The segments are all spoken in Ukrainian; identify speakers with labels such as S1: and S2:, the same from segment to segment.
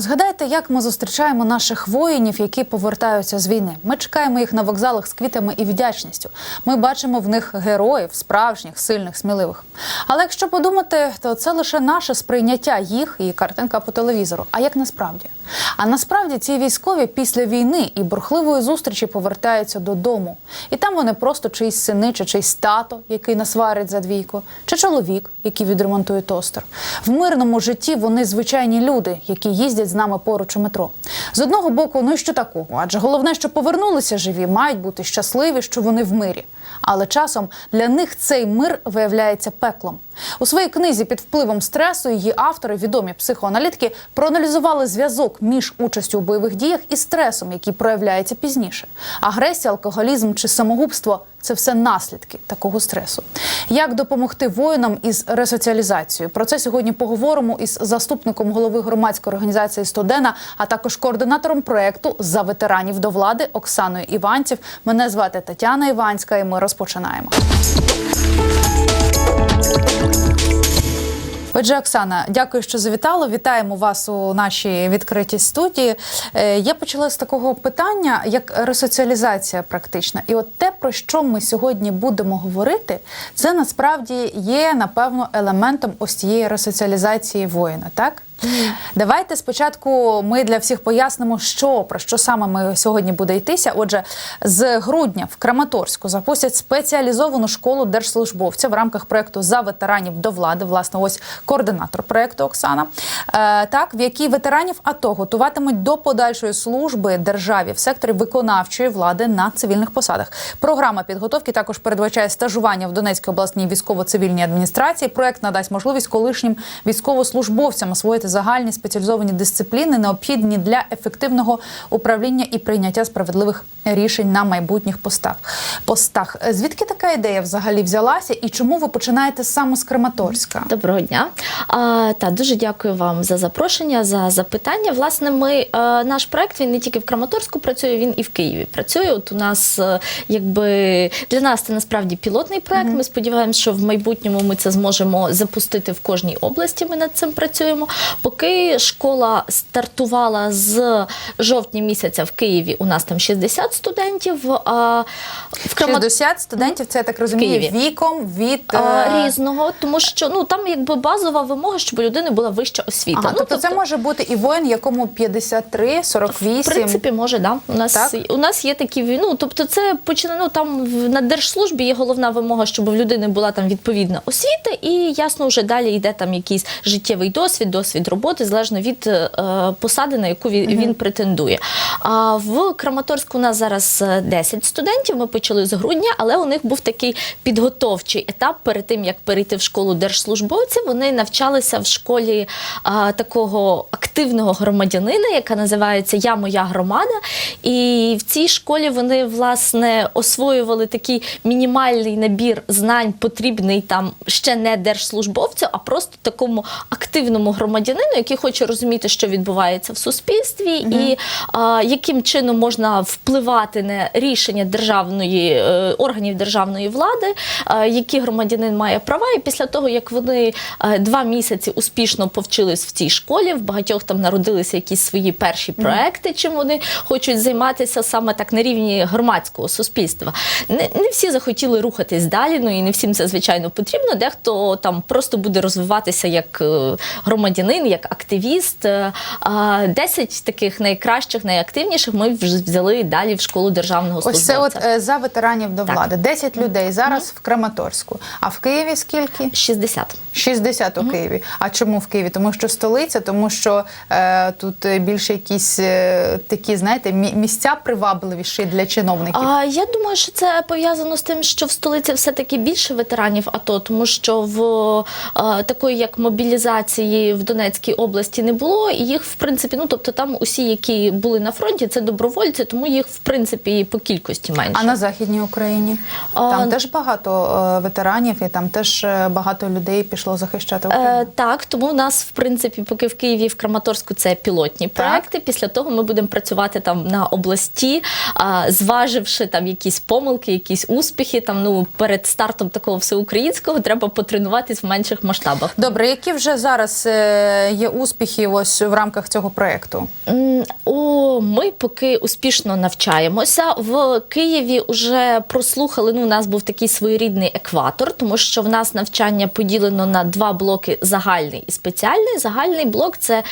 S1: Згадайте, як ми зустрічаємо наших воїнів, які повертаються з війни. Ми чекаємо їх на вокзалах з квітами і вдячністю. Ми бачимо в них героїв, справжніх, сильних, сміливих. Але якщо подумати, то це лише наше сприйняття їх і картинка по телевізору. А як насправді? А насправді ці військові після війни і бурхливої зустрічі повертаються додому. І там вони просто чиїсь сини чи чиїсь тато, який насварить за двійку, чи чоловік, який відремонтує тостер. В мирному житті вони звичайні люди, які їздять з нами поруч у метро. З одного боку, ну і що такого? Адже головне, що повернулися живі, мають бути щасливі, що вони в мирі. Але часом для них цей мир виявляється пеклом. У своїй книзі під впливом стресу її автори, відомі психоаналітики, проаналізували зв'язок між участю у бойових діях і стресом, який проявляється пізніше. Агресія, алкоголізм чи самогубство це все наслідки такого стресу. Як допомогти воїнам із ресоціалізацією? Про це сьогодні поговоримо із заступником голови громадської організації Студена, а також координатором проекту за ветеранів до влади Оксаною Іванців. Мене звати Тетяна Іванська, і ми розпочинаємо. Отже, Оксана, дякую, що завітали. Вітаємо вас у нашій відкритій студії. Е, Я почала з такого питання, як ресоціалізація практична. І от те, про що ми сьогодні будемо говорити, це насправді є напевно елементом ось цієї ресоціалізації воїна, так? Давайте спочатку ми для всіх пояснимо, що про що саме ми сьогодні буде йтися. Отже, з грудня в Краматорську запустять спеціалізовану школу держслужбовця в рамках проекту за ветеранів до влади. Власне, ось координатор проекту Оксана. Е, так, в якій ветеранів АТО готуватимуть до подальшої служби державі в секторі виконавчої влади на цивільних посадах. Програма підготовки також передбачає стажування в Донецькій обласній військово-цивільній адміністрації. Проект надасть можливість колишнім військовослужбовцям освоїти загальні спеціалізовані дисципліни, необхідні для ефективного управління і прийняття справедливих рішень на майбутніх постах. постах. Звідки така ідея взагалі взялася, і чому ви починаєте саме з Краматорська?
S2: Доброго дня. А, та дуже дякую вам за запрошення, за запитання. Власне, ми а, наш проект він не тільки в Краматорську працює, він і в Києві працює. От у нас е, якби для нас це насправді пілотний проект. Ми сподіваємося, що в майбутньому ми це зможемо запустити в кожній області. Ми над цим працюємо. Поки школа стартувала з жовтня місяця в Києві, у нас там 60 студентів. А в Краматорську
S1: 60 студентів, це я так розумію, віком від
S2: А,
S1: е,
S2: різного, тому що ну там якби базова вимога, щоб у людини була вища освіта.
S1: Ага,
S2: ну,
S1: тобто, це може бути і воїн, якому 53, 48.
S2: в принципі, може, да. У нас
S1: Так?
S2: у нас є такі ну, тобто, це почина, ну, там на держслужбі є головна вимога, щоб в людини була там відповідна освіта, і ясно, вже далі йде там якийсь життєвий досвід, досвід роботи, залежно від е, посади, на яку він, він претендує. А в Краматорську у нас зараз е, 10 студентів. Ми почали з грудня, але у них був такий підготовчий етап перед тим, як перейти в школу держслужбовців. Вони навчалися в школі а, такого активного громадянина, яка називається Я моя громада. І в цій школі вони власне освоювали такий мінімальний набір знань, потрібний там ще не держслужбовцю, а просто такому активному громадянину, який хоче розуміти, що відбувається в суспільстві, і а, яким чином можна впливати на рішення державної е, органів державної влади, е, які громадянин має права. І після того, як вони е, два місяці успішно повчились в цій школі, в багатьох там народилися якісь свої перші проекти, чим вони хочуть займатися саме так на рівні громадського суспільства. Не, не всі захотіли рухатись далі, ну і не всім це звичайно потрібно. Дехто там просто буде розвиватися як е, громадянин, як активіст. Е, 10 таких найкращих, найактивніших ми вже взяли далі в школу державного
S1: Ось
S2: службовця.
S1: це от е, за ветеранів до
S2: Так.
S1: влади. 10 людей зараз в Краматорську. А в Києві скільки?
S2: 60.
S1: 60 у Києві. А чому в Києві? Тому що столиця, тому що е, тут е, більше якісь е, такі, знаєте, місця привабливіші для чиновників.
S2: А я думаю, що це пов'язано з тим, що в столиці все-таки більше ветеранів АТО, тому що в е, такої як мобілізації в Донецькій області не було, і їх в принципі, ну тобто там усі, які були на фронті, це добровольці, тому їх в принципі і по кількості менше.
S1: А на західній Україні
S2: А,
S1: там теж багато е, ветеранів, і там теж е, багато людей пішло захищати Україну.
S2: Е, так, тому у нас, в принципі, поки в Києві в Краматорську це пілотні проекти. Після того ми будемо працювати там на області, зваживши там якісь помилки, якісь успіхи. Там ну перед стартом такого всеукраїнського треба потренуватись в менших масштабах.
S1: Добре, які вже зараз є успіхи ось в рамках цього проєкту?
S2: О, ми поки успішно навчаємося. В Києві вже прослухали. Ну, у нас був такий своєрідний екватор, тому що в нас навчання поділено на два блоки: загальний і спеціальний. Загальний блок це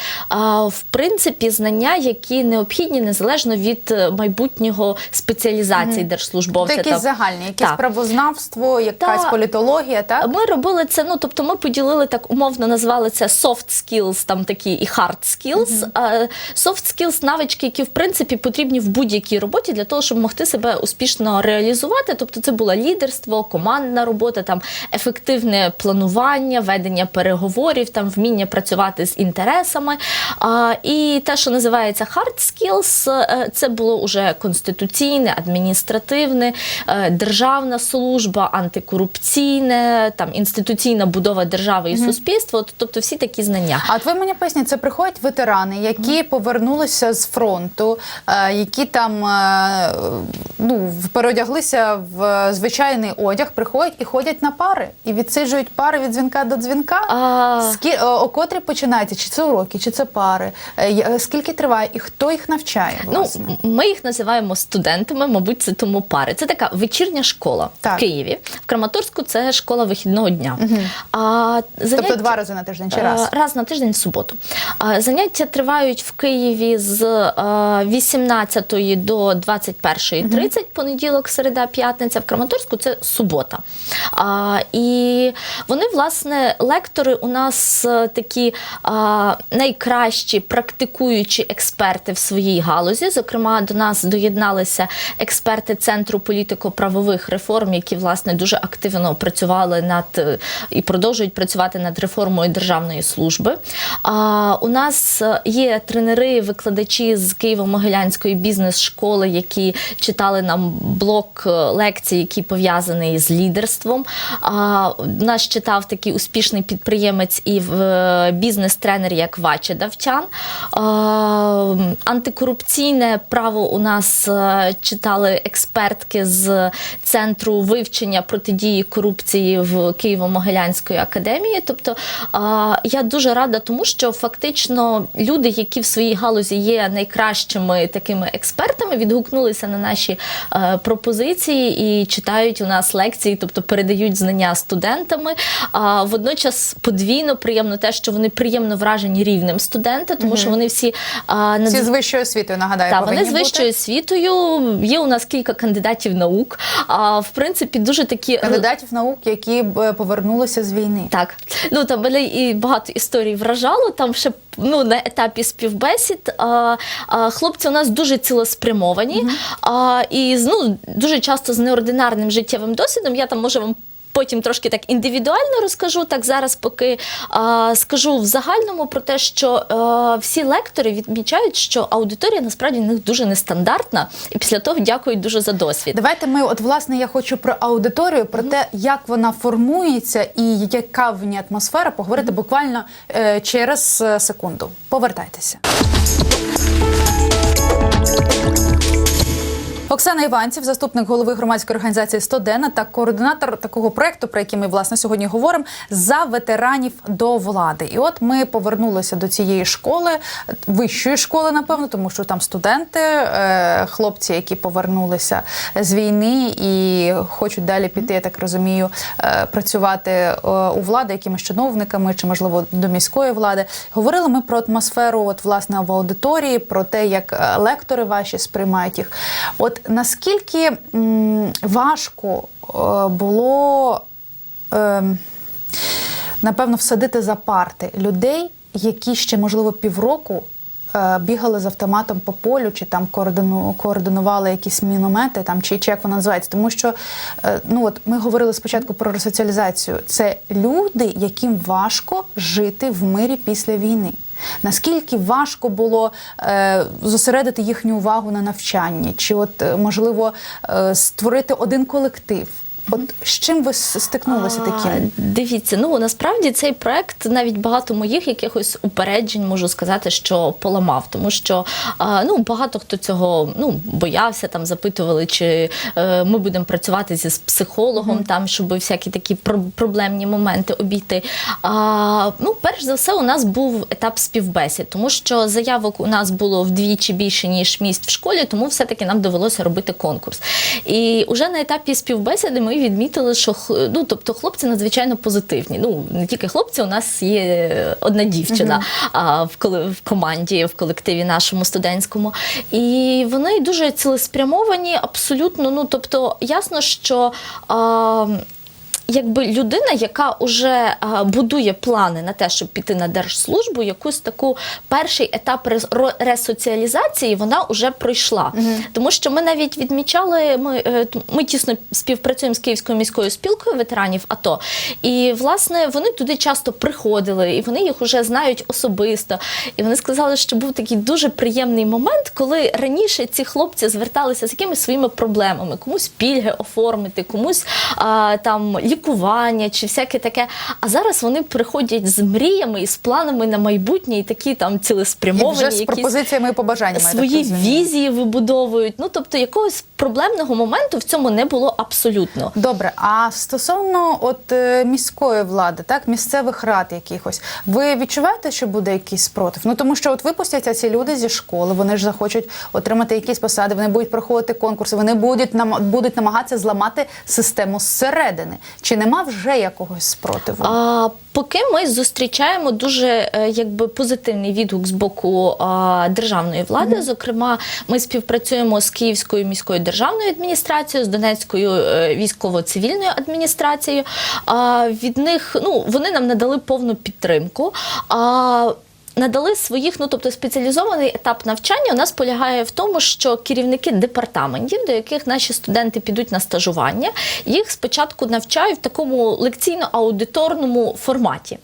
S2: в принципі знання, які необхідні незалежно від е, майбутнього спеціалізації держслужбовця.
S1: Це якісь загальні, якесь
S2: Так.
S1: правознавство, якась
S2: Та.
S1: політологія, так?
S2: Ми робили це. Ну тобто, ми поділили так умовно, назвали це soft skills, там такі і hard skills. Е, Soft skills – навички, які в принципі потрібні в будь-якій роботі для того, щоб могти себе успішно реалізувати. Тобто, це було лідерство, командна робота, там ефективне планування, ведення переговорів, там вміння працювати з інтересами. А, і те, що називається hard skills, е, це було уже конституційне, адміністративне, е, державна служба, антикорупційне, там інституційна будова держави і суспільства. Тобто всі такі знання.
S1: А от ви мені поясніть, це приходять ветерани, які повернулися з фронту, е, які там е, ну, переодяглися в звичайний одяг, приходять і ходять на пари, і відсиджують пари від дзвінка до дзвінка.
S2: А,
S1: Скі... о, о котрі починається? Чи це уроки, чи це пари? Е, Скільки триває і хто їх навчає?
S2: Ну, ми їх називаємо студентами, мабуть, це тому пари. Це така вечірня школа
S1: Так.
S2: в Києві. В Краматорську це школа вихідного дня. А, заняття...
S1: тобто два рази на тиждень чи раз?
S2: Е, Раз на тиждень в суботу. А, Заняття тривають в Києві з е, 18 до 21.30, понеділок, середа, п'ятниця. В Краматорську це субота. А, І вони, власне, лектори у нас е, такі а, найкращі практикуючі експерти в своїй галузі. Зокрема, до нас доєдналися експерти Центру політико-правових реформ, які власне дуже активно працювали над е, і продовжують працювати над реформою державної служби. А, у нас е, є тренери, викладачі з Києво-Могилянської бізнес-школи, які читали нам блок е, лекцій, які пов'язаний з лідерством. А, нас читав такий успішний підприємець і е, бізнес-тренер, як Ваче Давтян. А, антикорупційне право у нас е, читали експертки з центру вивчення протидії корупції в Києво-Могилянської академії. Тобто я дуже рада, тому що фактично люди, які в своїй галузі є найкращими такими експертами, відгукнулися на наші пропозиції і читають у нас лекції, тобто передають знання студентами. А водночас подвійно приємно те, що вони приємно вражені рівнем студента, тому що вони всі а,
S1: Всі з вищою освітою, нагадаю,
S2: так, вони з вищою освітою. Є у нас кілька кандидатів наук. А в принципі, дуже такі
S1: кандидатів наук, які е, повернулися з війни.
S2: так, ну там і багато історій вражало. Там ще ну на етапі співбесід. А, а, хлопці у нас дуже цілеспрямовані, а, і ну, дуже часто з неординарним життєвим досвідом. Я там можу вам. Потім трошки так індивідуально розкажу. Так зараз, поки а, скажу в загальному про те, що а, всі лектори відмічають, що аудиторія насправді в них дуже нестандартна, і після того дякують дуже за досвід.
S1: Давайте ми, от власне, я хочу про аудиторію, про те, як вона формується і яка в ній атмосфера, поговорити буквально е, через е, секунду. Повертайтеся. Оксана Іванців, заступник голови громадської організації «Стодена» та координатор такого проекту, про який ми власне сьогодні говоримо, за ветеранів до влади. І от ми повернулися до цієї школи, вищої школи, напевно, тому що там студенти, е, хлопці, які повернулися з війни і хочуть далі піти, я так розумію, е, працювати е, у влади якимись чиновниками чи можливо до міської влади. Говорили ми про атмосферу, от власне в аудиторії, про те, як лектори ваші сприймають їх. От наскільки важко е, було. ем, напевно, всадити за парти людей, які ще, можливо, півроку е, бігали з автоматом по полю, чи там координу, координували якісь міномети, там, чи, чи як вона називається. Тому що е, ну, от ми говорили спочатку про ресоціалізацію. Це люди, яким важко жити в мирі після війни. Наскільки важко було е, зосередити їхню увагу на навчанні, чи от е, можливо е, створити один колектив? От з чим ви стикнулися таким?
S2: Дивіться, ну насправді цей проект навіть багато моїх якихось упереджень можу сказати, що поламав, тому що а, ну багато хто цього ну боявся там, запитували, чи е, ми будемо працювати зі з психологом, там щоб всякі такі про- проблемні моменти обійти. А, ну, перш за все, у нас був етап співбесід, тому що заявок у нас було вдвічі більше ніж місць в школі, тому все-таки нам довелося робити конкурс. І вже на етапі співбесіди ми відмітили, що ну, тобто хлопці надзвичайно позитивні. Ну не тільки хлопці, у нас є одна дівчина а, в, коли, в команді, в колективі нашому студентському. І вони дуже цілеспрямовані, абсолютно. Ну тобто, ясно, що. А, Якби людина, яка вже будує плани на те, щоб піти на держслужбу, якусь таку перший етап ресоціалізації вона вже пройшла. Тому що ми навіть відмічали, ми, е, ми тісно співпрацюємо з Київською міською спілкою ветеранів АТО. І власне вони туди часто приходили, і вони їх вже знають особисто. І вони сказали, що був такий дуже приємний момент, коли раніше ці хлопці зверталися з якимись своїми проблемами, комусь пільги оформити, комусь а, там лікування чи всяке таке. А зараз вони приходять з мріями і з планами на майбутнє, і такі там
S1: І вже з пропозиціями і побажаннями.
S2: свої візії вибудовують. Ну тобто якогось проблемного моменту в цьому не було абсолютно.
S1: Добре, а стосовно от е, міської влади, так місцевих рад якихось, ви відчуваєте, що буде якийсь спротив? Ну тому що от випустяться ці люди зі школи, вони ж захочуть отримати якісь посади, вони будуть проходити конкурси, вони будуть нам будуть намагатися зламати систему зсередини. Чи нема вже якогось спротиву?
S2: А, поки ми зустрічаємо дуже е, якби позитивний відгук з боку а, державної влади. Зокрема, ми співпрацюємо з Київською міською державною адміністрацією, з Донецькою е, військово-цивільною адміністрацією. А, від них ну вони нам надали повну підтримку. А, Надали своїх, ну тобто спеціалізований етап навчання у нас полягає в тому, що керівники департаментів, до яких наші студенти підуть на стажування, їх спочатку навчають в такому лекційно-аудиторному форматі.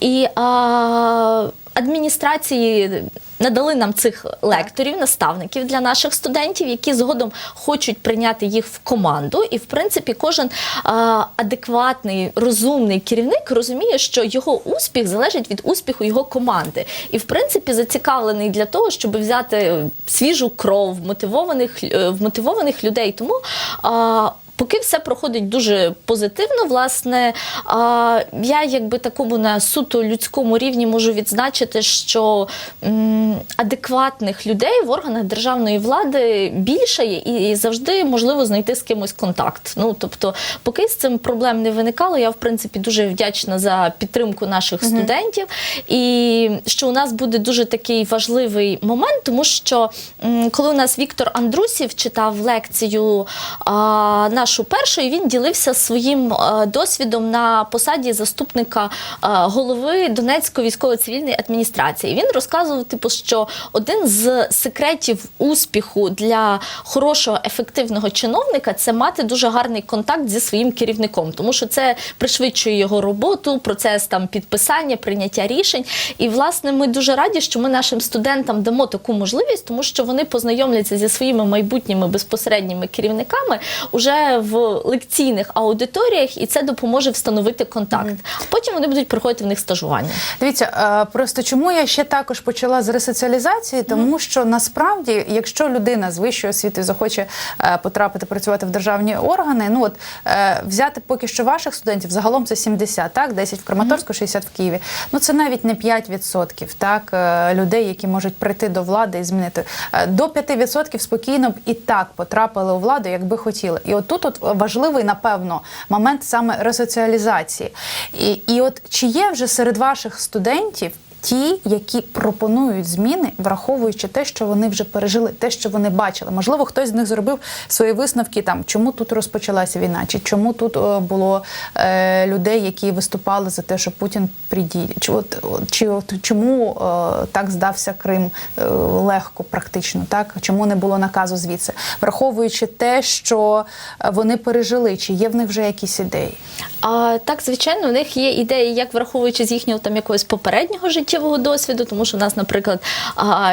S2: І а, адміністрації надали нам цих лекторів, наставників для наших студентів, які згодом хочуть прийняти їх в команду. І, в принципі, кожен а, адекватний, розумний керівник розуміє, що його успіх залежить від успіху його команди. І, в принципі, зацікавлений для того, щоб взяти свіжу кров мотивованих, е, вмотивованих людей. Тому а, Поки все проходить дуже позитивно, власне, а, я якби такому на суто людському рівні можу відзначити, що м, адекватних людей в органах державної влади більше є і, і завжди можливо знайти з кимось контакт. Ну тобто, поки з цим проблем не виникало, я в принципі дуже вдячна за підтримку наших студентів. І що у нас буде дуже такий важливий момент, тому що м, коли у нас Віктор Андрусів читав лекцію а, нашу першу, і він ділився своїм досвідом на посаді заступника голови Донецької військово-цивільної адміністрації. Він розказував, типу, що один з секретів успіху для хорошого ефективного чиновника це мати дуже гарний контакт зі своїм керівником, тому що це пришвидшує його роботу, процес там підписання, прийняття рішень. І власне ми дуже раді, що ми нашим студентам дамо таку можливість, тому що вони познайомляться зі своїми майбутніми безпосередніми керівниками уже в лекційних аудиторіях, і це допоможе встановити контакт. Потім вони будуть проходити в них стажування.
S1: Дивіться, е, просто чому я ще також почала з ресоціалізації, тому що насправді, якщо людина з вищою освітою захоче е, потрапити працювати в державні органи, ну от е, взяти поки що ваших студентів, загалом це 70, так, 10 в Краматорську, 60 в Києві. Ну це навіть не 5% так, людей, які можуть прийти до влади і змінити. До 5% спокійно б і так потрапили у владу, якби хотіли. І от тут важливий, напевно, момент саме ресоціалізації. І, і от чи є вже серед ваших студентів ті, які пропонують зміни, враховуючи те, що вони вже пережили, те, що вони бачили. Можливо, хтось з них зробив свої висновки там, чому тут розпочалася війна, чи чому тут е, було е, людей, які виступали за те, що Путін придіє, чи от, чи от чому е, так здався Крим е, легко, практично, так чому не було наказу звідси, враховуючи те, що е, вони пережили, чи є в них вже якісь ідеї?
S2: А так, звичайно, в них є ідеї, як враховуючи з їхнього там якогось попереднього життєвого досвіду, тому що у нас, наприклад,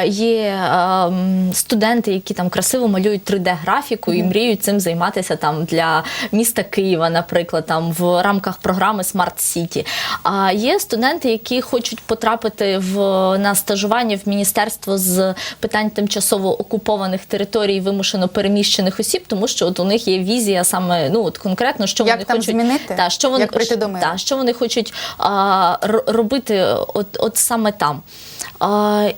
S2: є студенти, які там красиво малюють 3D-графіку і мріють цим займатися там для міста Києва, наприклад, там в рамках програми Smart City. А є студенти, які хочуть потрапити в на стажування в міністерство з питань тимчасово окупованих територій, вимушено переміщених осіб, тому що от у них є візія саме ну от конкретно, що
S1: Як
S2: вони
S1: там
S2: хочуть
S1: змінити?
S2: Та, що вони
S1: Як прийти до миру?
S2: Та, що вони хочуть а, робити от, от саме там.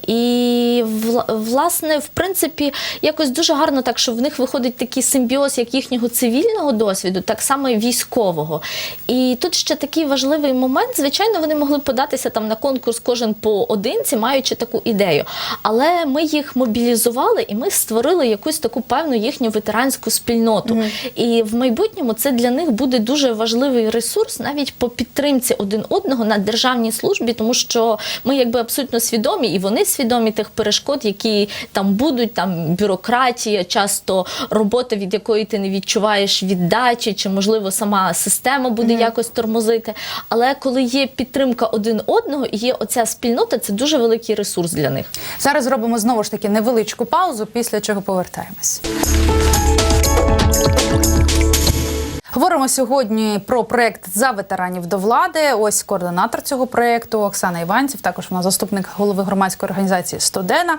S2: І власне, в принципі, якось дуже гарно так, що в них виходить такий симбіоз як їхнього цивільного досвіду, так само і військового. І тут ще такий важливий момент. Звичайно, вони могли податися там на конкурс кожен поодинці, маючи таку ідею. Але ми їх мобілізували і ми створили якусь таку певну їхню ветеранську спільноту. І в майбутньому це для них буде дуже важливий ресурс навіть по підтримці один одного на державній службі, тому що ми якби абсолютно свідомі, і вони свідомі тих перешкод, які там будуть, там бюрократія, часто робота, від якої ти не відчуваєш віддачі, чи можливо сама система буде якось тормозити. Але коли є підтримка один одного і є оця спільнота, це дуже великий ресурс для них.
S1: Зараз зробимо знову ж таки невеличку паузу, після чого повертаємось. Говоримо сьогодні про проект за ветеранів до влади. Ось координатор цього проекту Оксана Іванців. Також вона заступник голови громадської організації Студена.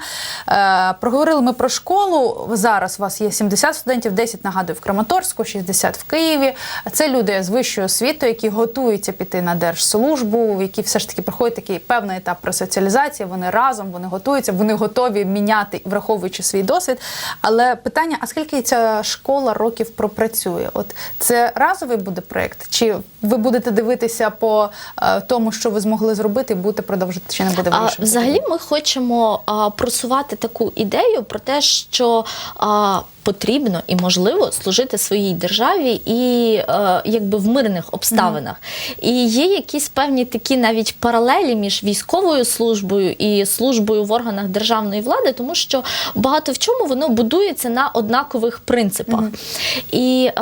S1: Е, проговорили ми про школу. Зараз у вас є 70 студентів, 10, нагадую, в Краматорську, 60 в Києві. Це люди з вищою освітою, які готуються піти на держслужбу, які все ж таки проходять такий певний етап пресоціалізації. Вони разом, вони готуються, вони готові міняти, враховуючи свій досвід. Але питання: а скільки ця школа років пропрацює? От це разовий буде проект? Чи ви будете дивитися по е, тому, що ви змогли зробити, і будете продовжити, чи не буде вирішувати?
S2: взагалі, ми хочемо просувати таку ідею про те, що потрібно і можливо служити своїй державі і е, якби в мирних обставинах. І є якісь певні такі навіть паралелі між військовою службою і службою в органах державної влади, тому що багато в чому воно будується на однакових принципах. І е,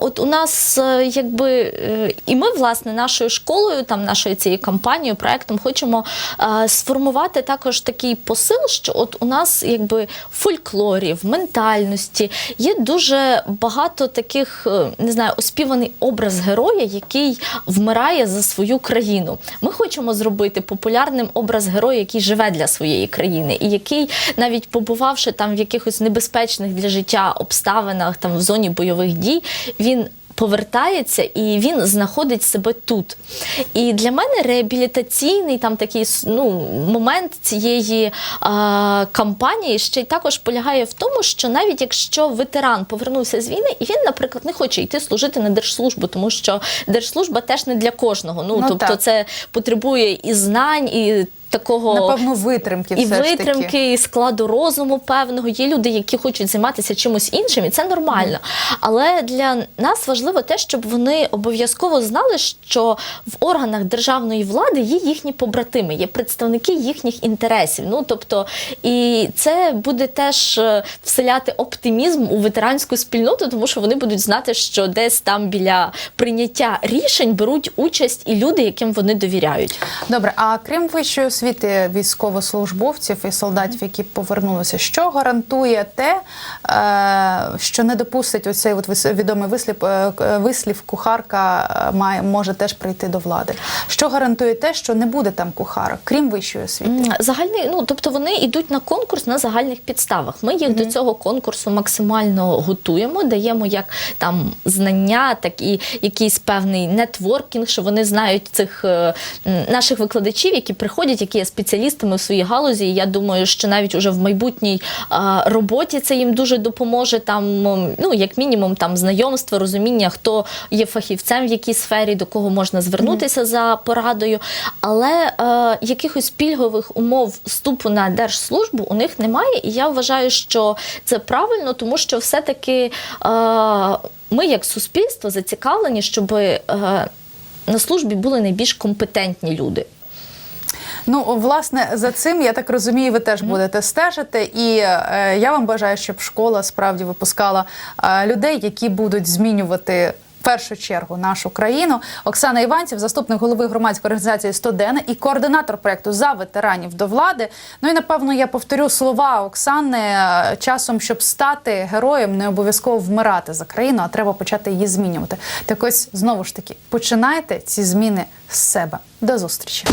S2: от у нас е, якби е, і ми, власне, нашою школою, там нашою цією кампанією, проектом хочемо е, сформувати також такий посил, що от у нас якби в фольклорі, в ментальності є дуже багато таких, е, не знаю, оспіваний образ героя, який вмирає за свою країну. Ми хочемо зробити популярним образ героя, який живе для своєї країни, і який, навіть побувавши там в якихось небезпечних для життя обставинах, там в зоні бойових дій, він повертається і він знаходить себе тут. І для мене реабілітаційний там такий ну, момент цієї а, кампанії ще й також полягає в тому, що навіть якщо ветеран повернувся з війни, і він, наприклад, не хоче йти служити на держслужбу, тому що держслужба теж не для кожного. Ну,
S1: Ну,
S2: тобто,
S1: так.
S2: це потребує і знань, і такого
S1: Напевно, витримки
S2: і
S1: все ж таки.
S2: і складу розуму певного. Є люди, які хочуть займатися чимось іншим, і це нормально. Але для нас важливо те, щоб вони обов'язково знали, що в органах державної влади є їхні побратими, є представники їхніх інтересів. Ну тобто, і це буде теж е, вселяти оптимізм у ветеранську спільноту, тому що вони будуть знати, що десь там біля прийняття рішень беруть участь і люди, яким вони довіряють.
S1: Добре, а крім вищої освіти військовослужбовців і солдатів, які повернулися, що гарантує те, е, що не допустить оцей от відомий вислів, е, вислів кухарка е, має може теж прийти до влади? Що гарантує те, що не буде там кухарок, крім вищої освіти?
S2: Загальний, ну тобто вони йдуть на конкурс на загальних підставах. Ми їх до цього конкурсу максимально готуємо, даємо як там знання, так і якийсь певний нетворкінг, що вони знають цих е, наших викладачів, які приходять, які є спеціалістами в своїй галузі. І я думаю, що навіть уже в майбутній роботі це їм дуже допоможе. Там ну як мінімум там знайомство, розуміння, хто є фахівцем в якій сфері, до кого можна звернутися за порадою. Але е, якихось пільгових умов вступу на держслужбу у них немає. І я вважаю, що це правильно, тому що все-таки е, ми, як суспільство, зацікавлені, щоб е, на службі були найбільш компетентні люди.
S1: Ну, власне, за цим я так розумію, ви теж будете стежити. І е, я вам бажаю, щоб школа справді випускала е, людей, які будуть змінювати першу чергу нашу країну. Оксана Іванців, заступник голови громадської організації «Стодена» і координатор проекту за ветеранів до влади. Ну і напевно я повторю слова Оксани Е, часом, щоб стати героєм, не обов'язково вмирати за країну, а треба почати її змінювати. Так ось знову ж таки починайте ці зміни з себе. До зустрічі.